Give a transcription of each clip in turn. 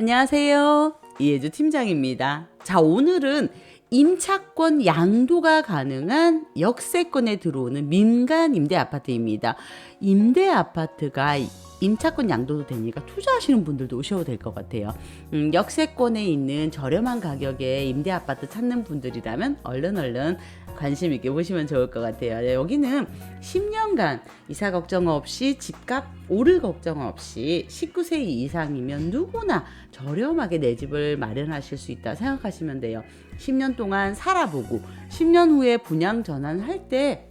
안녕하세요. 이혜주 팀장입니다. 자, 오늘은 임차권 양도가 가능한 역세권에 들어오는 민간 임대 아파트입니다. 임대 아파트가 임차권 양도도 되니까 투자하시는 분들도 오셔도 될 것 같아요. 음, 역세권에 있는 저렴한 가격에 임대 아파트 찾는 분들이라면 얼른 얼른 관심 있게 보시면 좋을 것 같아요. 네, 여기는 10년간 이사 걱정 없이 집값 오를 걱정 없이 19세 이상이면 누구나 저렴하게 내 집을 마련하실 수 있다 생각하시면 돼요. 10년 동안 살아보고 10년 후에 분양 전환할 때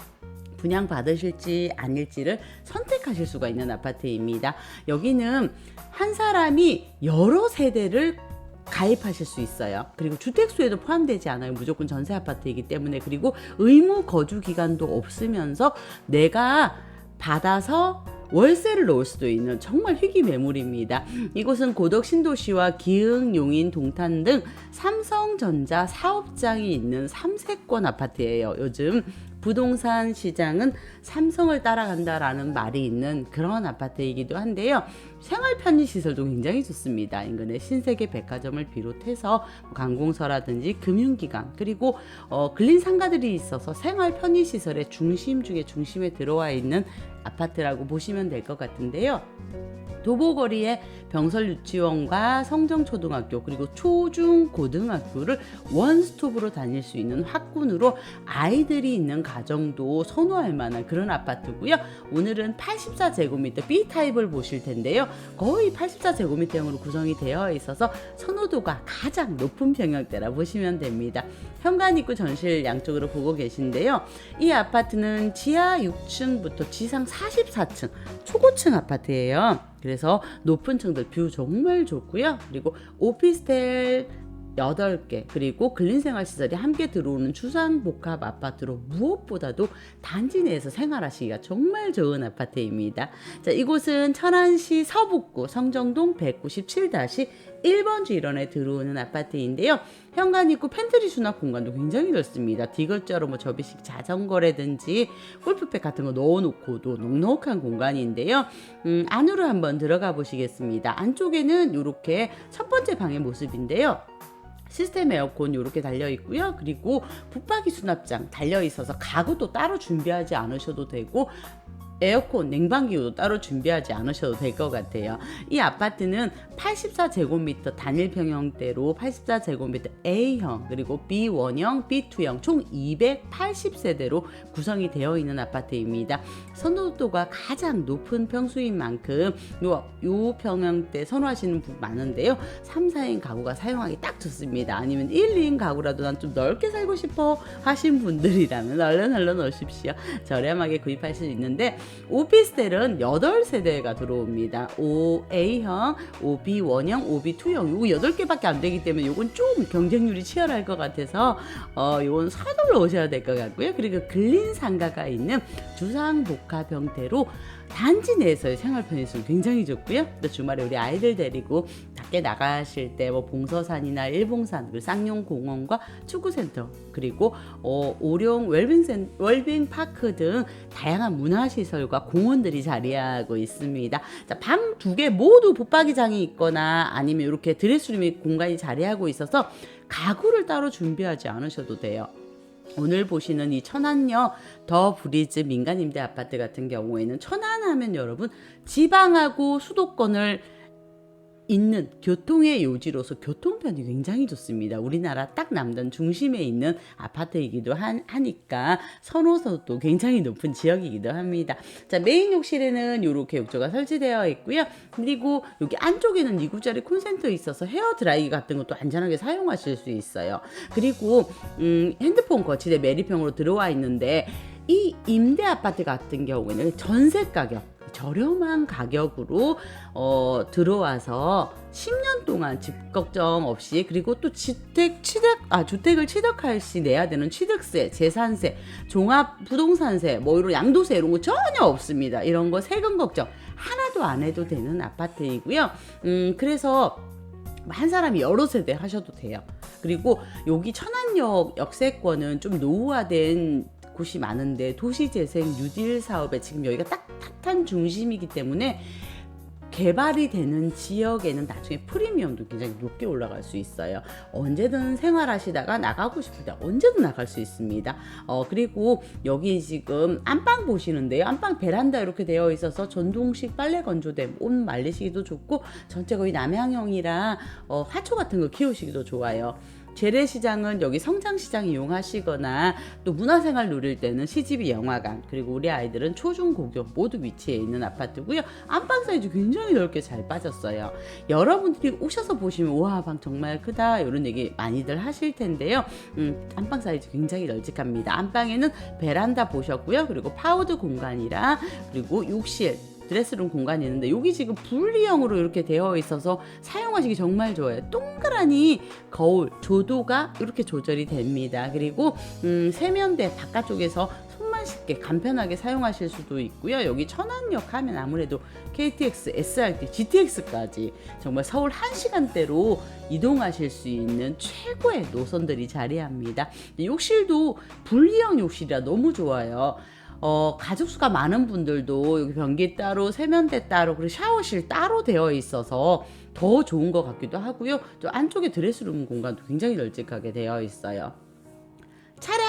분양 받으실지 아닐지를 선택하실 수가 있는 아파트입니다. 여기는 한 사람이 여러 세대를 가입하실 수 있어요. 그리고 주택수에도 포함되지 않아요. 무조건 전세 아파트이기 때문에 그리고 의무 거주 기간도 없으면서 내가 받아서 월세를 넣을 수도 있는 정말 희귀 매물입니다. 이곳은 고덕 신도시와 기흥, 용인, 동탄 등 삼성전자 사업장이 있는 삼세권 아파트예요. 요즘 부동산 시장은 삼성을 따라간다라는 말이 있는 그런 아파트이기도 한데요. 생활 편의 시설도 굉장히 좋습니다. 인근에 신세계 백화점을 비롯해서 관공서라든지 금융기관 그리고 어, 근린 상가들이 있어서 생활 편의 시설의 중심 중에 중심에 들어와 있는 아파트라고 보시면 될 것 같은데요. 도보거리에 병설 유치원과 성정초등학교 그리고 초중고등학교를 원스톱으로 다닐 수 있는 학군으로 아이들이 있는 가정도 선호할 만한 그런 아파트고요. 오늘은 84제곱미터 B 타입을 보실 텐데요. 거의 84제곱미터형으로 구성이 되어 있어서 선호도가 가장 높은 평형대라 보시면 됩니다. 현관 입구 전실 양쪽으로 보고 계신데요. 이 아파트는 지하 6층부터 지상 44층 초고층 아파트예요. 그래서 높은 층들 뷰 정말 좋고요. 그리고 오피스텔 8개 그리고 근린생활시설이 함께 들어오는 주상복합 아파트로 무엇보다도 단지 내에서 생활하시기가 정말 좋은 아파트입니다. 자, 이곳은 천안시 서북구 성정동 197-1 번지 일원에 들어오는 아파트인데요. 현관 입구 팬트리 수납 공간도 굉장히 넓습니다. 디귿자로 뭐 접이식 자전거라든지 골프백 같은 거 넣어놓고도 넉넉한 공간인데요. 음, 안으로 한번 들어가 보시겠습니다. 안쪽에는 이렇게 첫 번째 방의 모습인데요. 시스템 에어컨 이렇게 달려 있고요. 그리고 붙박이 수납장 달려 있어서 가구도 따로 준비하지 않으셔도 되고 에어컨, 냉방기도 따로 준비하지 않으셔도 될 것 같아요. 이 아파트는 84제곱미터 단일 평형대로 84제곱미터 A형 그리고 B1형, B2형 총 280세대로 구성이 되어 있는 아파트입니다. 선호도가 가장 높은 평수인 만큼 요, 요 평형대 선호하시는 분 많은데요. 3, 4인 가구가 사용하기 딱 좋습니다. 아니면 1, 2인 가구라도 난 좀 넓게 살고 싶어 하신 분들이라면 얼른 얼른 오십시오. 저렴하게 구입할 수 있는데 오피스텔은 8세대가 들어옵니다. OA형, OB1형, OB2형 요거 8개밖에 안 되기 때문에 요건 좀 경쟁률이 치열할 것 같아서 어 요건 서둘러 오셔야 될 것 같고요. 그리고 근린 상가가 있는 주상복합 형태로 단지 내에서의 생활 편의성 굉장히 좋고요. 또 주말에 우리 아이들 데리고 밖에 나가실 때 뭐 봉서산이나 일봉산, 그리고 쌍용 공원과 축구센터 그리고 어, 오룡 웰빙센 웰빙 파크 등 다양한 문화시설과 공원들이 자리하고 있습니다. 자, 방 두 개 모두 붙박이장이 있거나 아니면 이렇게 드레스룸 공간이 자리하고 있어서 가구를 따로 준비하지 않으셔도 돼요. 오늘 보시는 이 천안역 더 브리즈 민간 임대 아파트 같은 경우에는 천안하면 여러분 지방하고 수도권을 있는 교통의 요지로서 교통편이 굉장히 좋습니다. 우리나라 딱 남단 중심에 있는 아파트이기도 한, 하니까 선호도도 굉장히 높은 지역이기도 합니다. 자, 메인 욕실에는 이렇게 욕조가 설치되어 있고요. 그리고 여기 안쪽에는 2구짜리 콘센트 있어서 헤어 드라이 같은 것도 안전하게 사용하실 수 있어요. 그리고 음, 핸드폰 거치대 매립형으로 들어와 있는데 이 임대 아파트 같은 경우에는 전세 가격 저렴한 가격으로 어, 들어와서 10년 동안 집 걱정 없이 그리고 또 주택 취득 아 주택을 취득할 시 내야 되는 취득세, 재산세, 종합 부동산세, 뭐 이런 양도세 이런 거 전혀 없습니다. 이런 거 세금 걱정 하나도 안 해도 되는 아파트이고요. 음 그래서 한 사람이 여러 세대 하셔도 돼요. 그리고 여기 천안역 역세권은 좀 노후화된 곳이 많은데 도시재생 뉴딜 사업에 지금 여기가 딱 핫한 중심이기 때문에 개발이 되는 지역에는 나중에 프리미엄도 굉장히 높게 올라갈 수 있어요. 언제든 생활하시다가 나가고 싶을 때 언제든 나갈 수 있습니다. 어, 그리고 여기 지금 안방 보시는데요. 안방 베란다 이렇게 되어 있어서 전동식 빨래 건조대 옷 말리시기도 좋고 전체 거의 남향형이라 어, 화초 같은 거 키우시기도 좋아요. 재래시장은 여기 성장시장 이용하시거나 또 문화생활 누릴 때는 시집이 영화관 그리고 우리 아이들은 초중고교 모두 위치해 있는 아파트고요. 안방 사이즈 굉장히 넓게 잘 빠졌어요. 여러분들이 오셔서 보시면 와방 정말 크다 이런 얘기 많이들 하실 텐데요. 음, 안방 사이즈 굉장히 널찍합니다. 안방에는 베란다 보셨고요. 그리고 파우드 공간이라 그리고 욕실 드레스룸 공간이 있는데 여기 지금 분리형으로 이렇게 되어 있어서 사용하시기 정말 좋아요. 동그라니 거울 조도가 이렇게 조절이 됩니다. 그리고 음, 세면대 바깥쪽에서 손만 씻게 간편하게 사용하실 수도 있고요. 여기 천안역 하면 아무래도 KTX, SRT, GTX까지 정말 서울 1시간대로 이동하실 수 있는 최고의 노선들이 자리합니다. 욕실도 분리형 욕실이라 너무 좋아요. 어, 가족 수가 많은 분들도 여기 변기 따로, 세면대 따로, 그리고 샤워실 따로 되어 있어서 더 좋은 것 같기도 하고요. 또 안쪽에 드레스룸 공간도 굉장히 널찍하게 되어 있어요.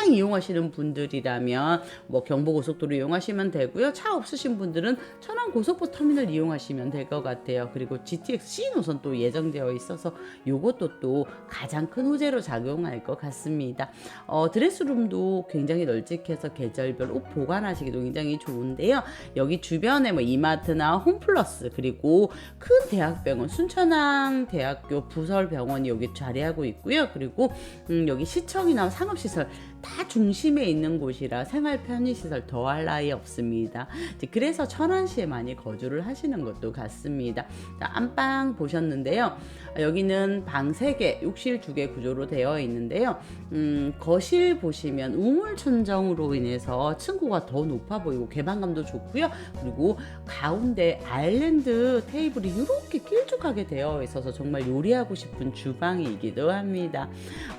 차량 이용하시는 분들이라면 뭐 경부고속도로 이용하시면 되고요. 차 없으신 분들은 천안 고속버 터미널 이용하시면 될 것 같아요. 그리고 GTX C 노선 또 예정되어 있어서 요것도 또 가장 큰 호재로 작용할 것 같습니다. 어, 드레스룸도 굉장히 널찍해서 계절별 옷 보관하시기도 굉장히 좋은데요. 여기 주변에 뭐 이마트나 홈플러스 그리고 큰 대학병원 순천항 대학교 부설병원이 여기 자리하고 있고요. 그리고 음, 여기 시청이나 상업시설 다 중심에 있는 곳이라 생활 편의시설 더할 나위 없습니다. 그래서 천안시에 많이 거주를 하시는 것도 같습니다. 자, 안방 보셨는데요. 여기는 방 3개, 욕실 2개 구조로 되어 있는데요. 음, 거실 보시면 우물 천정으로 인해서 층고가 더 높아 보이고 개방감도 좋고요. 그리고 가운데 아일랜드 테이블이 이렇게 길쭉하게 되어 있어서 정말 요리하고 싶은 주방이기도 합니다.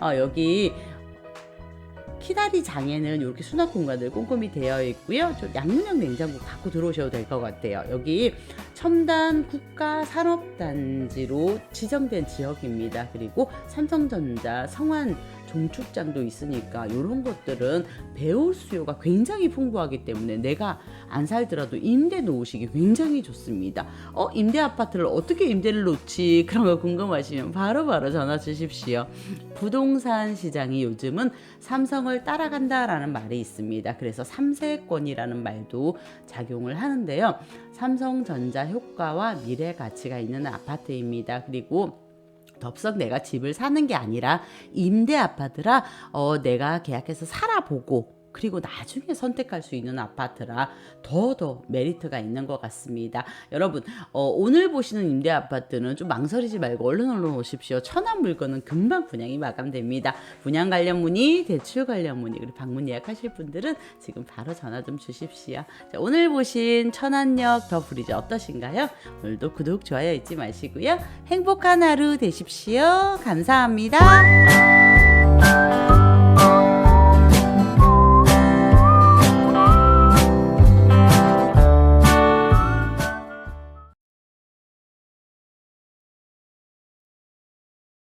어, 여기 키다리 장에는 이렇게 수납 공간들 꼼꼼히 되어 있고요. 저 양문형 냉장고 갖고 들어오셔도 될 것 같아요. 여기 첨단 국가 산업단지로 지정된 지역입니다. 그리고 삼성전자 성환 종축장도 있으니까 이런 것들은 배울 수요가 굉장히 풍부하기 때문에 내가 안 살더라도 임대 놓으시기 굉장히 좋습니다. 어, 임대 아파트를 어떻게 임대를 놓지? 그런 거 궁금하시면 바로바로 전화 주십시오. 부동산 시장이 요즘은 삼성을 따라간다라는 말이 있습니다. 그래서 삼세권이라는 말도 작용을 하는데요. 삼성전자 효과와 미래 가치가 있는 아파트입니다. 그리고 덥석 내가 집을 사는 게 아니라 임대 아파트라 어, 내가 계약해서 살아보고 그리고 나중에 선택할 수 있는 아파트라 더더 메리트가 있는 것 같습니다. 여러분 어, 오늘 보시는 임대 아파트는 좀 망설이지 말고 얼른 얼른 오십시오. 천안 물건은 금방 분양이 마감됩니다. 분양 관련 문의, 대출 관련 문의 그리고 방문 예약하실 분들은 지금 바로 전화 좀 주십시오. 자, 오늘 보신 천안역 더 브리지 어떠신가요? 오늘도 구독 좋아요 잊지 마시고요. 행복한 하루 되십시오. 감사합니다.